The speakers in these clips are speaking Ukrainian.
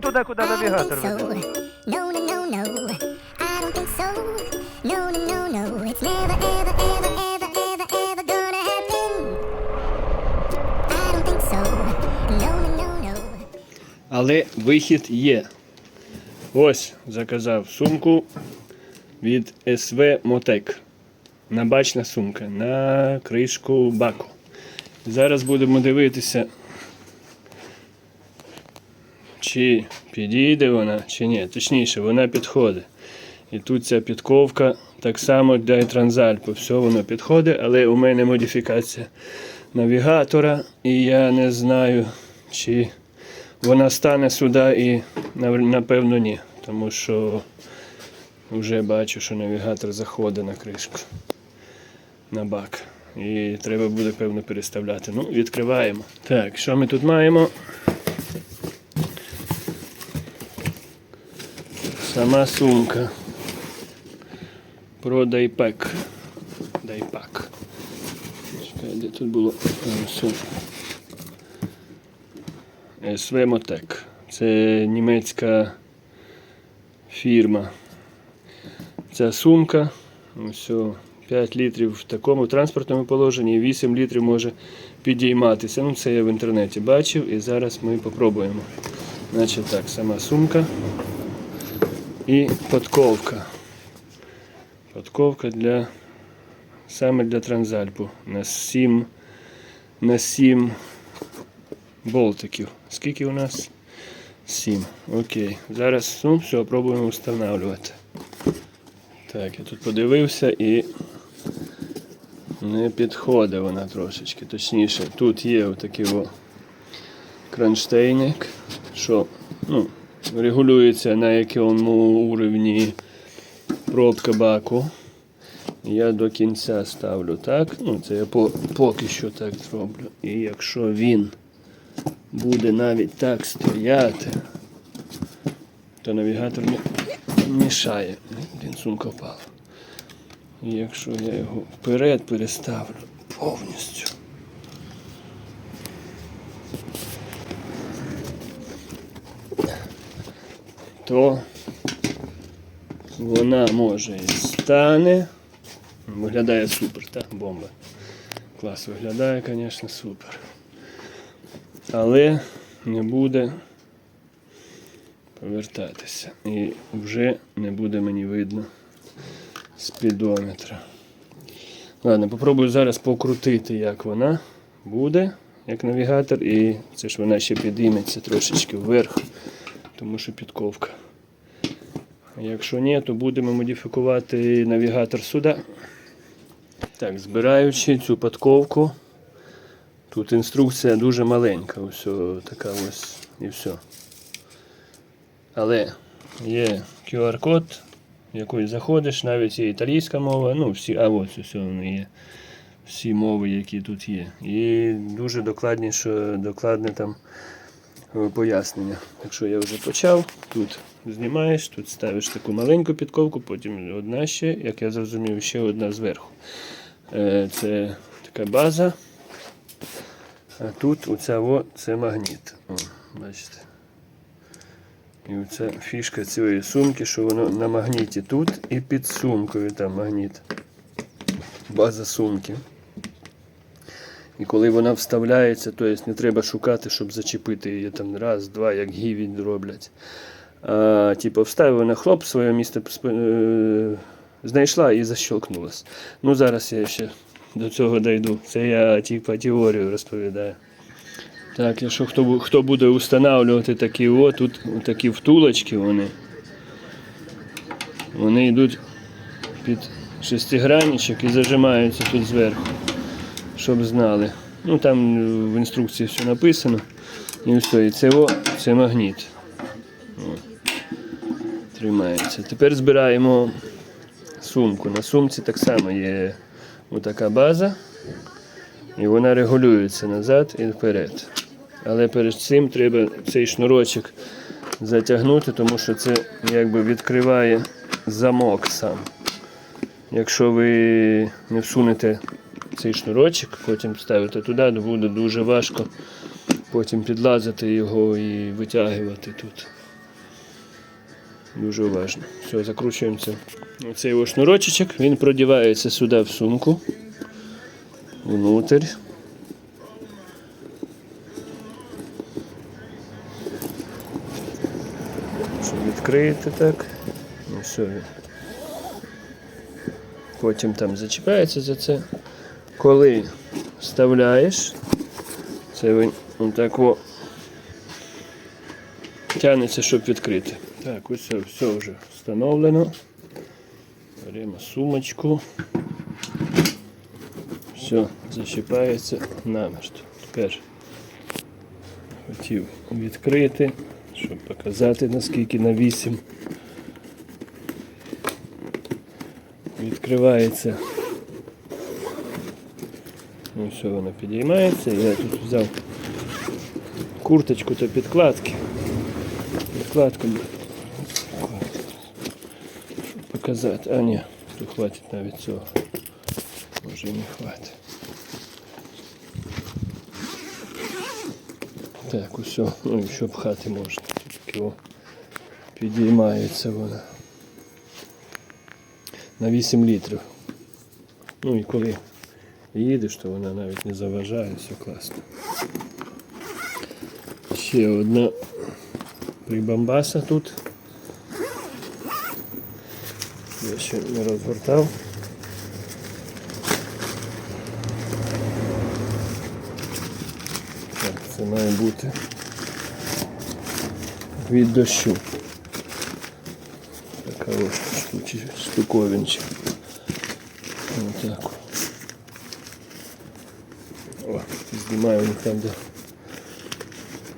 туди, куди навігатор веде. Але вихід є. Ось заказав сумку від СВ Мотек. Набачна сумка на кришку баку. Зараз будемо дивитися, чи підійде вона, чи ні. Точніше, вона підходить. І тут ця підковка так само для транзальпу. Все воно підходить, але у мене модифікація навігатора, і я не знаю, чи вона стане сюди і напевно ні. Тому що вже бачу, що навігатор заходить на кришку на бак. І треба буде, певно, переставляти. Ну, відкриваємо. Так, що ми тут маємо? Сама сумка. Про дайпек. Дайпак. Чекай, де тут було? А, все. СВ Мотек. Це німецька фірма. Ця сумка. Ось 5 літрів в такому транспортному положенні, 8 літрів може підійматися. Ну, це я в інтернеті бачив і зараз ми попробуємо. Значить так, сама сумка і подковка. Подковка для саме для транзальпу на 7 на 7 болтиків. Скільки у нас? 7. Окей. Зараз ну, все, пробуємо встановлювати. Так, я тут подивився і не підходить вона трошечки. Точніше, тут є отакий кронштейник, що ну, регулюється на якому уровні пробка баку. Я до кінця ставлю так. Ну, це я по, поки що так зроблю. І якщо він буде навіть так стояти, то навігатор мішає. Блін, сумка впала. І якщо я його вперед переставлю повністю. То вона може і стане. Виглядає супер, так? Бомба. Клас виглядає, звісно, супер. Але не буде повертатися. І вже не буде мені видно спідометра. Ладно, попробую зараз покрутити, як вона буде, як навігатор, і це ж вона ще підійметься трошечки вверх, тому що підковка. Якщо ні, то будемо модифікувати навігатор сюди. Так, збираючи цю подковку, тут інструкція дуже маленька, ось така ось і все. Але є QR-код, в який заходиш, навіть є італійська мова, ну всі, а ось ось вони є. Всі мови, які тут є. І дуже докладніше, докладне там пояснення. Якщо я вже почав, тут знімаєш, тут ставиш таку маленьку підковку, потім одна ще, як я зрозумів, ще одна зверху. Е, Це така база. А тут оця о, це магніт. О, бачите. І оця фішка цієї сумки, що воно на магніті тут і під сумкою там магніт. База сумки. І коли вона вставляється, то есть не треба шукати, щоб зачепити її там раз, два, як гіві роблять. А, типу, вставив вона хлоп, своє місце е, знайшла і защелкнулась. Ну зараз я ще до цього дійду. Це я типу, теорію розповідаю. Так, якщо хто, хто буде встановлювати такі о, тут такі втулочки вони. Вони йдуть під шестигранничок і зажимаються тут зверху, щоб знали. Ну там е, в інструкції все написано. І все, і це о, це магніт. О, тримається. Тепер збираємо сумку. На сумці так само є отака база. І вона регулюється назад і вперед. Але перед цим треба цей шнурочок затягнути, тому що це якби відкриває замок сам. Якщо ви не всунете цей шнурочок, потім ставите туди, буде дуже важко потім підлазити його і витягувати тут. Дуже уважно. Все, закручуємо це. Оцей його шнурочечок, він продівається сюди в сумку. Внутрь. Відкрити так. Ну все. Потім там зачіпається за це. Коли вставляєш, це він тягнеться, щоб відкрити. Так, ось все, все вже встановлено. Беремо сумочку. Все, зачіпається намертво. Тепер хотів відкрити, щоб показати наскільки на 8. Відкривається. Ну все, воно підіймається. Я тут взяв курточку та підкладки. Підкладку щоб показати. А ні, тут хватить навіть цього. Може не хватить. Так, усе, ну і що пхати можна. Тільки о, підіймається вона. На 8 літрів. Ну і коли їдеш, то вона навіть не заважає, все класно. Ще одна прибамбаса тут. Я ще не розгортав. Так, це має бути від дощу. Така ось штучі, штуковинчик. Отак. О, знімаю їх там.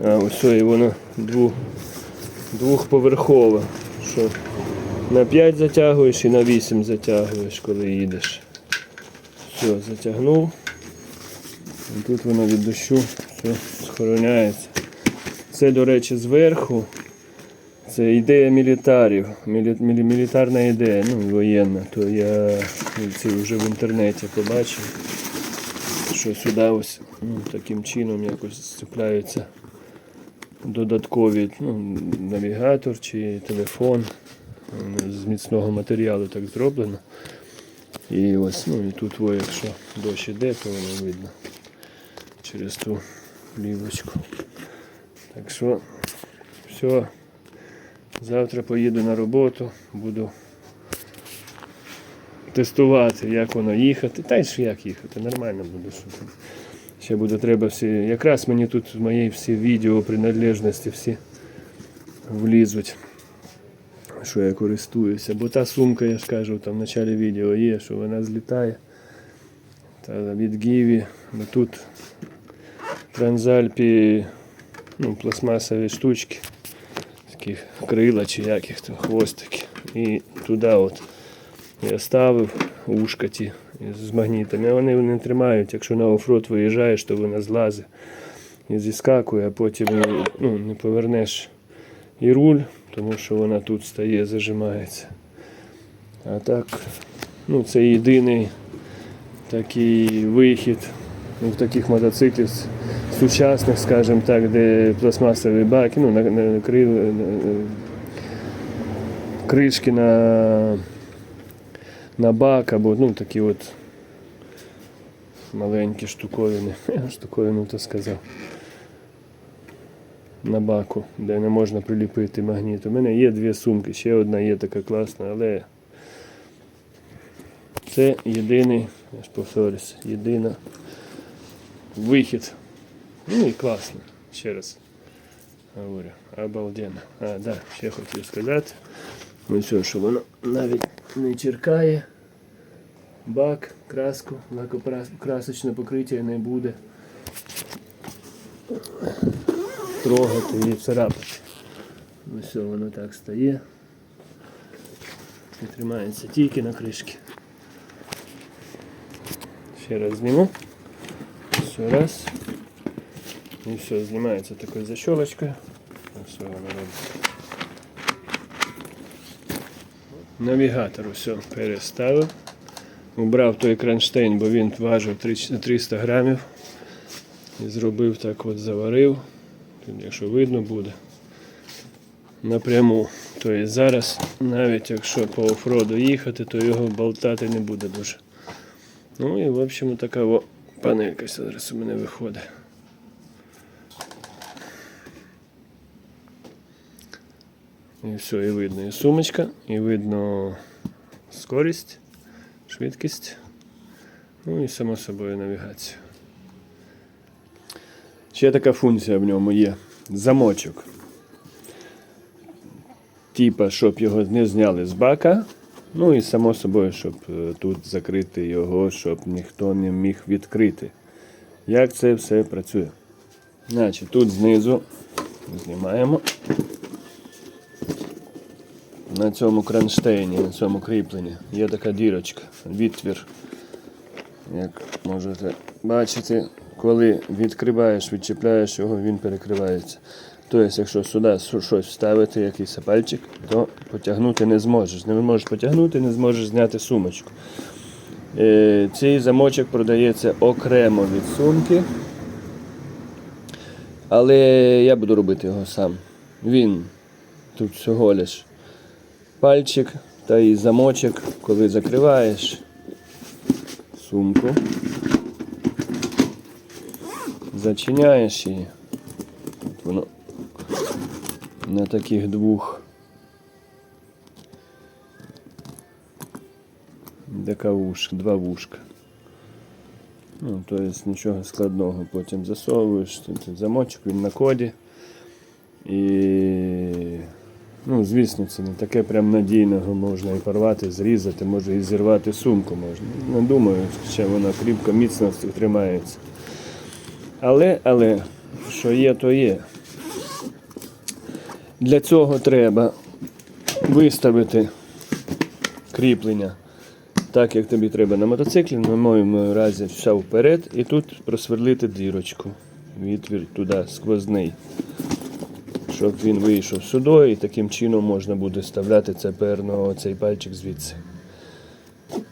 А, ось і воно двох, двохповерхове. Що на 5 затягуєш і на 8 затягуєш, коли їдеш. Все, затягнув. І тут воно від дощу все схороняється. Це, до речі, зверху. Це ідея мілітарів, мілі, мілі- мілітарна ідея, ну воєнна. То я це вже в інтернеті побачив, що сюди ось ну, таким чином якось зцепляються додаткові ну, навігатор чи телефон. З міцного матеріалу так зроблено. І ось, ну і тут, о, якщо дощ іде, то воно видно через ту плівочку. Так що все. Завтра поїду на роботу, буду тестувати, як воно їхати. Та й ж як їхати, нормально буде. Що там. Ще буде треба всі. Якраз мені тут мої всі відео приналежності всі влізуть, що я користуюся. Бо та сумка, я ж кажу, там в початку відео є, що вона злітає. Та від Гіві. Ну, тут транзальпі ну, пластмасові штучки таких крила чи яких там хвостики. І туди от я ставив ушка ті з магнітами. Вони не тримають. Якщо на оффроад виїжджаєш, то вона злазить і зіскакує, а потім ну, не повернеш і руль, тому що вона тут стає, зажимається. А так, ну це єдиний такий вихід в таких мотоциклів сучасних, скажімо так, де пластмасові баки, ну, на, на, крил, на, кришки на, на бак або ну, такі от маленькі штуковини. Штуковину то сказав. На баку, де не можна приліпити магніт. У мене є дві сумки, ще одна є така класна, але це єдиний, я ж повторюсь, єдина вихід. Ну і класно, ще раз говорю, обалденно. А, да, ще хотів сказати. Ну все, що воно навіть не черкає. Бак, краску, лакокрасочне покриття не буде. Трогати і царапати. Все, воно так стає. І тримається тільки на кришки. Ще раз зніму. Все раз. І все, знімається такою защолочкою. Все, воно робить. Навігатор все переставив. Убрав той кронштейн, бо він важив 300 грамів. І зробив так от, заварив. Якщо видно буде. Напряму Тобто зараз, навіть якщо по офроду їхати, то його болтати не буде дуже. Ну і в общем така панелька зараз у мене виходить. І все, і видно і сумочка, і видно скорість, швидкість, ну і само собою навігацію. Ще така функція в ньому є. Замочок. Типа, щоб його не зняли з бака. Ну і само собою, щоб е, тут закрити його, щоб ніхто не міг відкрити. Як це все працює? Значить, тут знизу знімаємо. На цьому кронштейні, на цьому кріпленні є така дірочка, відтвір. Як можете бачити, коли відкриваєш, відчіпляєш його, він перекривається. Тобто, якщо сюди щось вставити, якийсь пальчик, то потягнути не зможеш. Не можеш потягнути, не зможеш зняти сумочку. Е, Цей замочок продається окремо від сумки. Але я буду робити його сам. Він тут всього лиш пальчик та і замочок, коли закриваєш сумку, зачиняєш її. От воно на таких двох. Вушка, два вушка. Ну, тобто нічого складного. Потім засовуєш, замочок, він на коді. І Ну, звісно, це не таке прям надійного можна і порвати, зрізати, може і зірвати сумку можна. Не думаю, що вона кріпко, міцно тримається. Але, але, що є, то є. Для цього треба виставити кріплення так, як тобі треба на мотоциклі, на моєму разі все вперед, і тут просверлити дірочку. Відвір туди сквозний щоб він вийшов сюди, і таким чином можна буде вставляти це перно, цей пальчик звідси.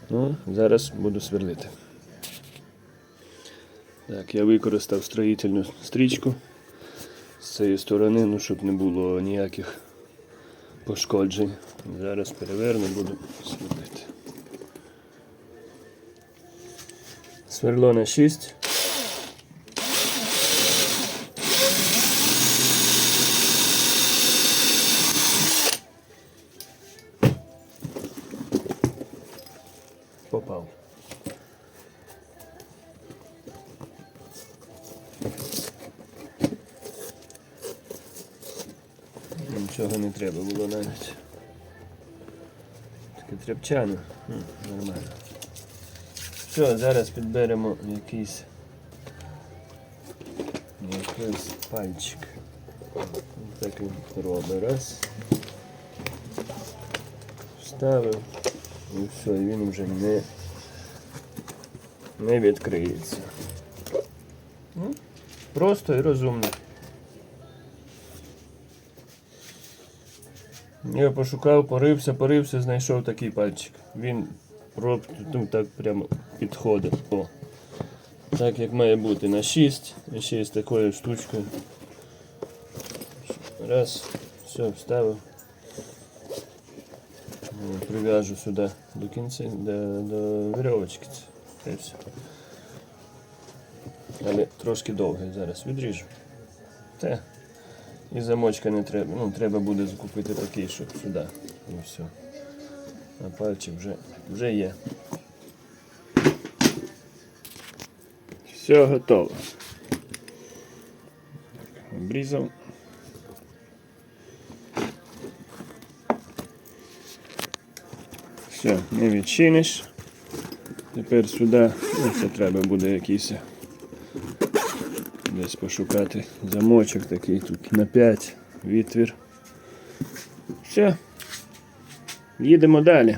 Ну, зараз буду сверлити. Так, я використав строїтельну стрічку з цієї сторони, ну, щоб не було ніяких пошкоджень. Зараз переверну, буду сверлити. Сверло на 6. Попав. Нічого не треба було навіть. Таке тряпчане. Нормально. Все, зараз підберемо якийсь якийсь пальчик. Так він робить. Раз. Вставив. І все, і він вже не, не відкриється. Ну, Просто і розумно. Я пошукав, порився, порився, знайшов такий пальчик. Він ну, так прямо підходить. О. Так як має бути на 6, і ще з такою штучкою. Раз, все, вставив. Прив'яжу сюди до кінця, до, до вірьовочки. Але трошки довгий зараз відріжу. Те. І замочка не треба. Ну, треба буде закупити такий, щоб сюди. І все. А пальчик вже, вже є. Все готово. Обрізав. Все, не відчиниш. Тепер сюди, ну, це треба буде якийсь десь пошукати замочок такий тут на 5 відтвір. Все. Їдемо далі.